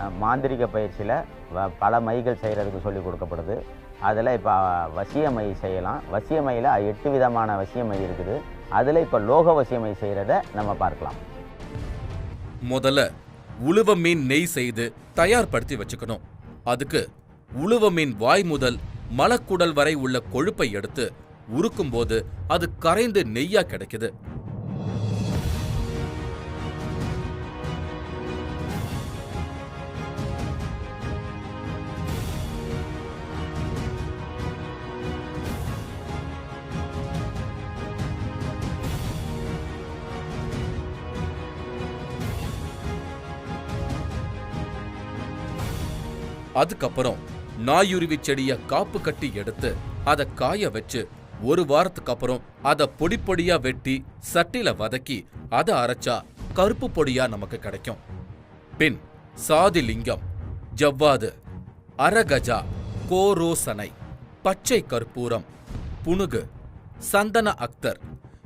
மாந்திரிக பயிற்சியில் வ- பல மைகள் செய்கிறதுக்கு சொல்லி கொடுக்கப்படுது. அதில் இப்போ வசிய மை செய்யலாம். வசிய மையில் எட்டு விதமான வசிய மை இருக்குது. அதில் இப்போ லோக வசிய மை செய்கிறத நம்ம பார்க்கலாம். முதல்ல உழுவ மீன் நெய் செய்து தயார்படுத்தி வச்சுக்கணும். அதுக்கு உழுவ மீன் வாய் முதல் மலக்குடல் வரை உள்ள கொழுப்பை எடுத்து உருக்கும்போது அது கரைந்து நெய்யா கிடைக்குது. அதுக்கப்புறம் நாயுருவி செடிய காப்பு கட்டி எடுத்து அதை காய வச்சு ஒரு வாரத்துக்கு அப்புறம் அதை பொடி பொடியா வெட்டி சட்டில வதக்கி அதை அரைச்சா கருப்பு பொடியா நமக்கு கிடைக்கும். பின் சாதி லிங்கம் ஜவ்வாது அரகஜா கோரோசனை பச்சை கற்பூரம் புனுகு சந்தன அக்தர்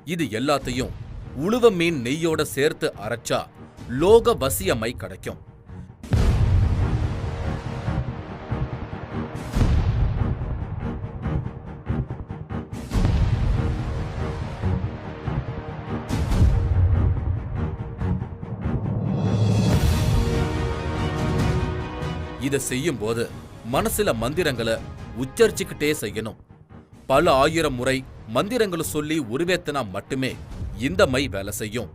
இது எல்லாத்தையும் உழுவ மீன் நெய்யோட சேர்த்து அரைச்சா லோக வசியமை கிடைக்கும். இத செய்யும்போது மனசுல மந்திரங்களை உச்சரிச்சுக்கிட்டே செய்யணும். பல ஆயிரம் முறை மந்திரங்களை சொல்லி உருவேத்தினா மட்டுமே இந்த மை வேலை செய்யும்.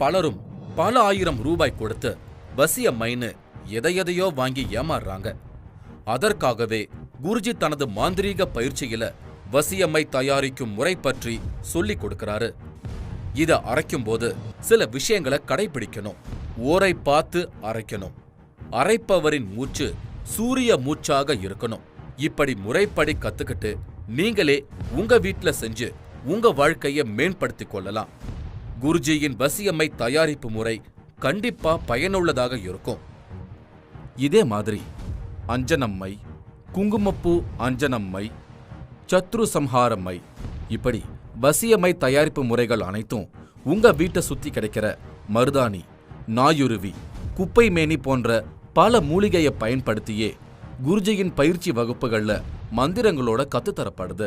பலரும் பல ஆயிரம் ரூபாய் கொடுத்து வசிய மைன்னு எதை எதையோ வாங்கி ஏமாறுறாங்க. அதற்காகவே குருஜி தனது மாந்திரீக பயிற்சியில வசியம்மை தயாரிக்கும் முறை பற்றி சொல்லிக் இதை அரைக்கும் அரைக்கும்போது சில விஷயங்களை கடைபிடிக்கணும். ஓரை பார்த்து அரைக்கணும். அரைப்பவரின் மூச்சு சூரிய மூச்சாக இருக்கணும். இப்படி முறைப்படி கத்துக்கிட்டு நீங்களே உங்க வீட்ல செஞ்சு உங்க வாழ்க்கையை மேம்படுத்திக் கொள்ளலாம். குருஜியின் வசியம்மை தயாரிப்பு முறை கண்டிப்பா பயனுள்ளதாக இருக்கும். இதே மாதிரி அஞ்சனம்மை குங்குமப்பூ அஞ்சனம்மை சத்ரு சம்ஹாரம்மை இப்படி வசியமை தயாரிப்பு முறைகள் அனைத்தும் உங்க வீட்டை சுத்தி கிடைக்கிற மருதாணி நாயுருவி குப்பை மேனி போன்ற பல மூலிகையை பயன்படுத்தியே குருஜியின் பயிற்சி வகுப்புகளில் மந்திரங்களோட கத்துத்தரப்படுது.